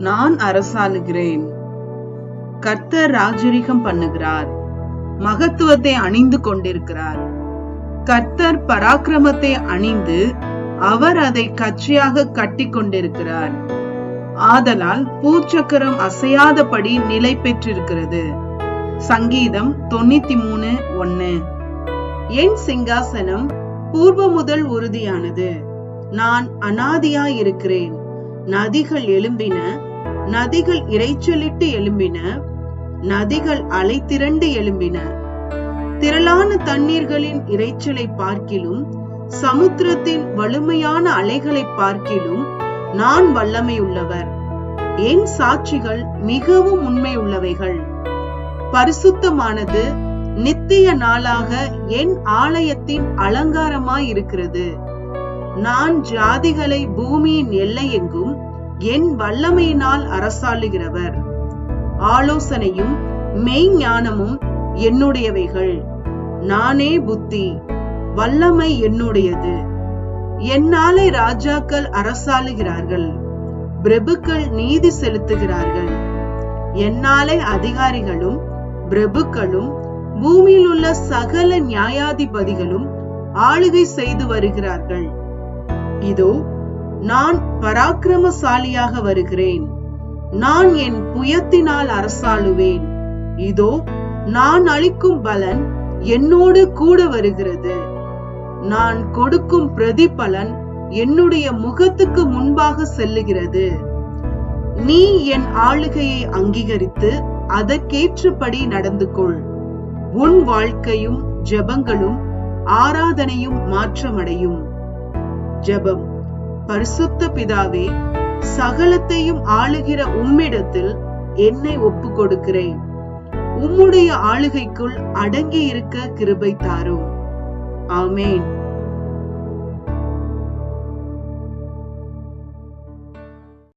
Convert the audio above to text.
நான் அரசாளுகிறேன். கர்த்தர் ராஜரிகம் பண்ணுகிறார். மகத்துவத்தை அணிந்து கொண்டிருக்கிறார். கர்த்தர் பராக்கிரமத்தை அணிந்து அவர் அதை கட்சியாக கட்டி கொண்டிருக்கிறார். ஆதலால் பூச்சக்கரம் அசையாதபடி நிலை பெற்றிருக்கிறது. சங்கீதம் தொண்ணூத்தி மூணு ஒன்னு. என் சிங்காசனம் பூர்வ முதல் உறுதியானது. நான் அனாதியா இருக்கிறேன் நதிகள் எழும்பின நதிகள் இறைச்சலிட்டு எழும்பின. நதிகள் அலை திரண்டு எழும்பின. திரளான தண்ணீர்களின் இறைச்சலை பார்க்கிலும் சமுத்திரத்தின் வலிமையான அலைகளை பார்க்கிலும் நான் வல்லமையுள்ளவர். என் சாட்சிகள் மிகவும் உண்மையுள்ளவைகள். பரிசுத்தமானது நித்திய நாளாக என் ஆலயத்தின் அலங்காரமாய் இருக்கிறது நான் ஜாதிகளை பூமியின் எல்லையெங்கும் என் வல்லமையினால் அரசாளுகிறவர். ஆலோசனையும் மெய்ஞானமும் என்னுடையவைகள். நானே புத்தி வல்லமை என்னுடையது. என்னாலே ராஜாக்கள் அரசாளுகிறார்கள். பிரபுக்கள் நீதி செலுத்துகிறார்கள். என்னாலே அதிகாரிகளும் பிரபுக்களும் பூமியில் உள்ள சகல நியாயாதிபதிகளும் ஆளுகை செய்து வருகிறார்கள். இதோ நான் பராக்கிரமசாலியாக வருகிறேன். நான் என் புயத்தினால் அரசாளுவேன். இதோ நான் அளிக்கும் பலன் என்னோடு கூட வருகிறது. நான் கொடுக்கும் பிரதிபலன் என்னுடைய முகத்துக்கு முன்பாக செல்லுகிறது. நீ என் ஆளுகையை அங்கீகரித்து அதற்கேற்றபடி நடந்து கொள் உன் வாழ்க்கையும் ஜெபங்களும் ஆராதனையும் மாற்றமடையும். ஜெபம். பரிசுத்த பிதாவே சகலத்தையும் ஆளுகிற உம்மிடத்தில் என்னை ஒப்பு கொடுக்கிறேன் உம்முடைய ஆளுகைக்குள் அடங்கி இருக்க கிருபை தாரும். ஆமேன்.